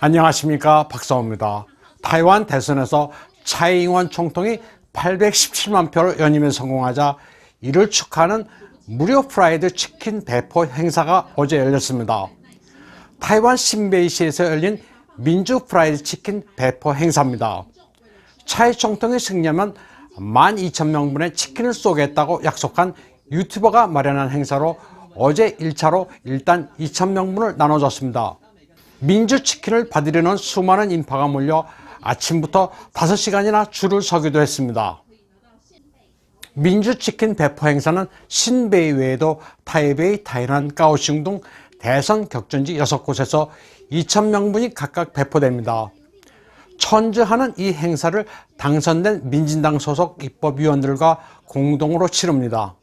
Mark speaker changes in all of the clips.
Speaker 1: 안녕하십니까 박사호입니다. 타이완 대선에서 차이잉원 총통이 817만 표를 연임에 성공하자 이를 축하하는 무료 프라이드 치킨 배포 행사가 어제 열렸습니다. 타이완 신베이시에서 열린 민주 프라이드 치킨 배포 행사입니다. 차이 총통이 승리하면 12,000명분의 치킨을 쏘겠다고 약속한 유튜버가 마련한 행사로 어제 1차로 일단 2,000명분을 나눠줬습니다. 민주 치킨을 받으려는 수많은 인파가 몰려 아침부터 5시간이나 줄을 서기도 했습니다. 민주 치킨 배포 행사는 신베이 외에도 타이베이, 타이난, 까오슝 등 대선 격전지 6곳에서 2,000명분이 각각 배포됩니다. 천주하는 이 행사를 당선된 민진당 소속 입법위원들과 공동으로 치릅니다.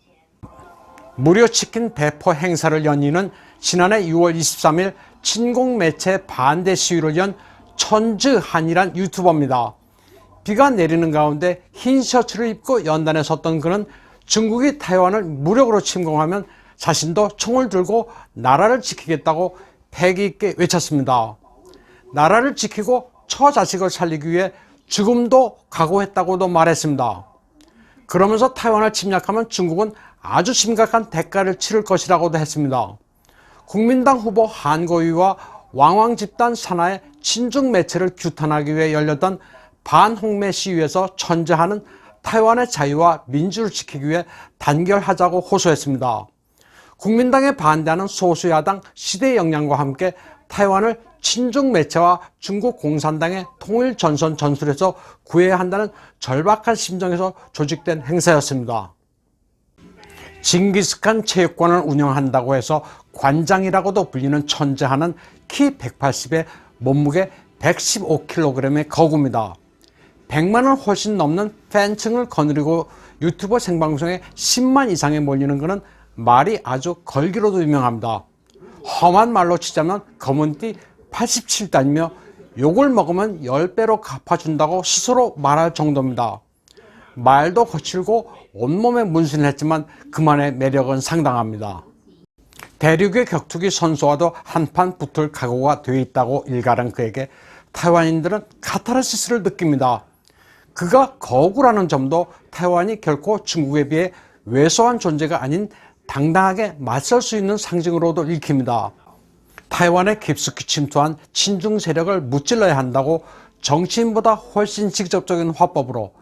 Speaker 1: 무료 치킨 배포 행사를 연이는 지난해 6월 23일 친공 매체 반대 시위를 연 천즈한이란 유튜버입니다. 비가 내리는 가운데 흰 셔츠를 입고 연단에 섰던 그는 중국이 타이완을 무력으로 침공하면 자신도 총을 들고 나라를 지키겠다고 패기 있게 외쳤습니다. 나라를 지키고 처자식을 살리기 위해 죽음도 각오했다고도 말했습니다. 그러면서 타이완을 침략하면 중국은 아주 심각한 대가를 치를 것이라고도 했습니다. 국민당 후보 한고위와 왕왕 집단 산하의 친중 매체를 규탄하기 위해 열렸던 반홍매 시위에서 천재하는 타이완의 자유와 민주를 지키기 위해 단결하자고 호소했습니다. 국민당에 반대하는 소수 야당 시대 역량과 함께 타이완을 친중 매체와 중국 공산당의 통일 전선 전술에서 구해야 한다는 절박한 심정에서 조직된 행사였습니다. 징기스칸 체육관을 운영한다고 해서 관장이라고도 불리는 천재하는 키 180에 몸무게 115kg의 거구입니다. 100만 원 훨씬 넘는 팬층을 거느리고 유튜버 생방송에 10만 이상이 몰리는 것은 말이 아주 걸기로도 유명합니다. 험한 말로 치자면 검은띠 87단이며 욕을 먹으면 10배로 갚아준다고 스스로 말할 정도입니다. 말도 거칠고 온몸에 문신을 했지만 그만의 매력은 상당합니다. 대륙의 격투기 선수와도 한판 붙을 각오가 되어 있다고 일가는 그에게 타이완인들은 카타르시스를 느낍니다. 그가 거구라는 점도 타이완이 결코 중국에 비해 왜소한 존재가 아닌 당당하게 맞설 수 있는 상징으로도 읽힙니다. 타이완에 깊숙이 침투한 친중 세력을 무찔러야 한다고 정치인보다 훨씬 직접적인 화법으로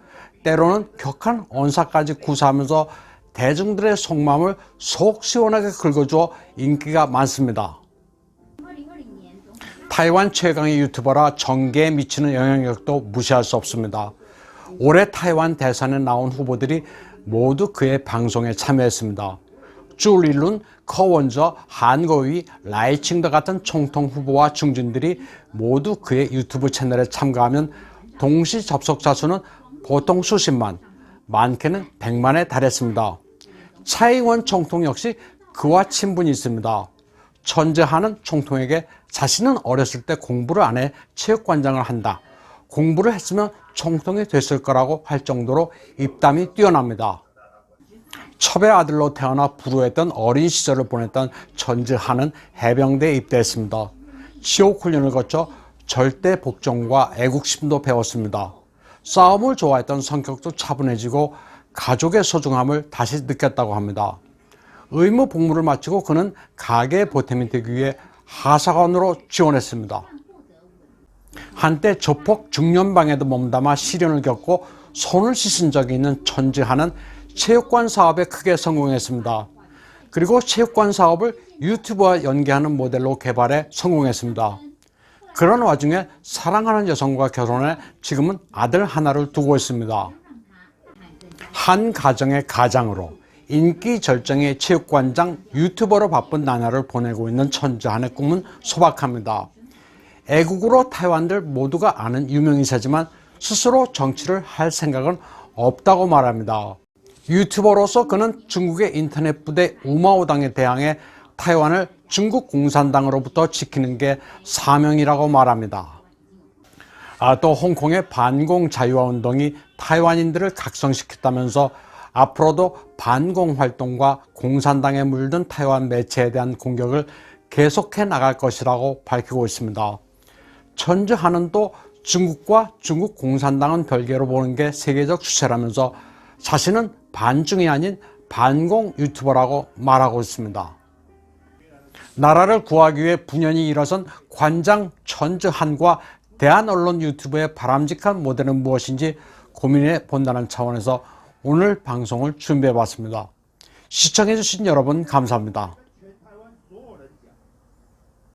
Speaker 1: 때로는 격한 언사까지 구사하면서 대중들의 속마음을 속 시원하게 긁어주어 인기가 많습니다. 타이완 최강의 유튜버라 전개에 미치는 영향력도 무시할 수 없습니다. 올해 타이완 대선에 나온 후보들이 모두 그의 방송에 참여했습니다. 쭈리룬, 커원저, 한거위, 라이칭더 같은 총통 후보와 중진들이 모두 그의 유튜브 채널에 참가하면 동시 접속자 수는 보통 수십만, 많게는 백만에 달했습니다. 차이원 총통 역시 그와 친분이 있습니다. 천재하는 총통에게 자신은 어렸을 때 공부를 안 해 체육관장을 한다. 공부를 했으면 총통이 됐을 거라고 할 정도로 입담이 뛰어납니다. 첩의 아들로 태어나 부루했던 어린 시절을 보냈던 천재하는 해병대에 입대했습니다. 지옥 훈련을 거쳐 절대 복종과 애국심도 배웠습니다. 싸움을 좋아했던 성격도 차분해지고 가족의 소중함을 다시 느꼈다고 합니다. 의무 복무를 마치고 그는 가게 보탬이 되기 위해 하사관으로 지원했습니다. 한때 조폭 중년방에도 몸담아 시련을 겪고 손을 씻은 적이 있는 천지하는 체육관 사업에 크게 성공했습니다. 그리고 체육관 사업을 유튜브와 연계하는 모델로 개발해 성공했습니다. 그런 와중에 사랑하는 여성과 결혼해 지금은 아들 하나를 두고 있습니다. 한 가정의 가장으로 인기 절정의 체육관장 유튜버로 바쁜 나날을 보내고 있는 천재한의 꿈은 소박합니다. 애국으로 타이완들 모두가 아는 유명인사지만 스스로 정치를 할 생각은 없다고 말합니다. 유튜버로서 그는 중국의 인터넷 부대 우마오당에 대항해 타이완을 중국 공산당으로부터 지키는 게 사명이라고 말합니다. 아, 또 홍콩의 반공 자유화 운동이 타이완인들을 각성시켰다면서 앞으로도 반공 활동과 공산당에 물든 타이완 매체에 대한 공격을 계속해 나갈 것이라고 밝히고 있습니다. 천주하는도 중국과 중국 공산당은 별개로 보는 게 세계적 추세라면서 자신은 반중이 아닌 반공 유튜버라고 말하고 있습니다. 나라를 구하기 위해 분연히 일어선 관장 천주한과 대한 언론 유튜브의 바람직한 모델은 무엇인지 고민해 본다는 차원에서 오늘 방송을 준비해 봤습니다. 시청해 주신 여러분 감사합니다.